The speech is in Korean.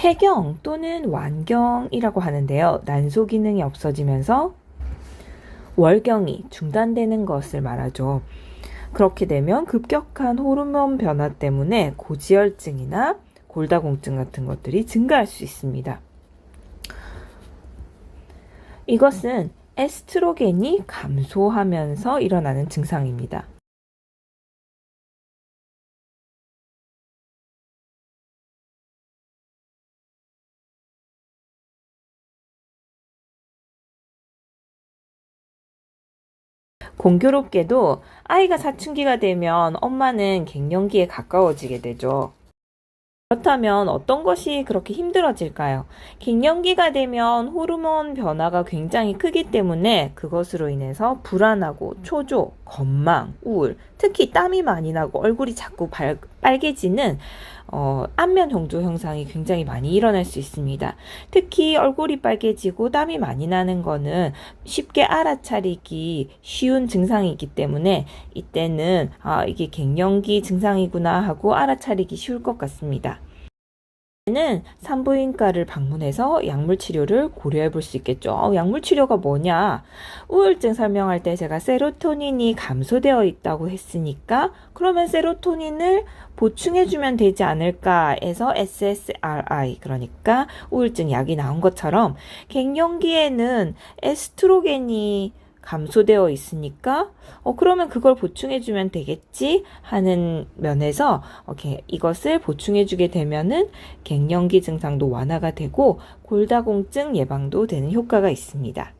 폐경 또는 완경이라고 하는데요. 난소 기능이 없어지면서 월경이 중단되는 것을 말하죠. 그렇게 되면 급격한 호르몬 변화 때문에 고지혈증이나 골다공증 같은 것들이 증가할 수 있습니다. 이것은 에스트로겐이 감소하면서 일어나는 증상입니다. 공교롭게도 아이가 사춘기가 되면 엄마는 갱년기에 가까워지게 되죠. 그렇다면 어떤 것이 그렇게 힘들어질까요? 갱년기가 되면 호르몬 변화가 굉장히 크기 때문에 그것으로 인해서 불안하고 초조, 건망, 우울, 특히 땀이 많이 나고 얼굴이 자꾸 발, 빨개지는 어, 안면 홍조 현상이 굉장히 많이 일어날 수 있습니다. 특히 얼굴이 빨개지고 땀이 많이 나는 거는 쉽게 알아차리기 쉬운 증상이기 때문에 이때는 아, 이게 갱년기 증상이구나 하고 알아차리기 쉬울 것 같습니다. 는 산부인과를 방문해서 약물 치료를 고려해 볼 수 있겠죠. 어, 약물 치료가 뭐냐? 우울증 설명할 때 제가 세로토닌이 감소되어 있다고 했으니까 그러면 세로토닌을 보충해 주면 되지 않을까 해서 SSRI 그러니까 우울증 약이 나온 것처럼 갱년기에는 에스트로겐이 감소되어 있으니까 어 그러면 그걸 보충해 주면 되겠지 하는 면에서 이렇게 이것을 보충해 주게 되면은 갱년기 증상도 완화가 되고 골다공증 예방도 되는 효과가 있습니다.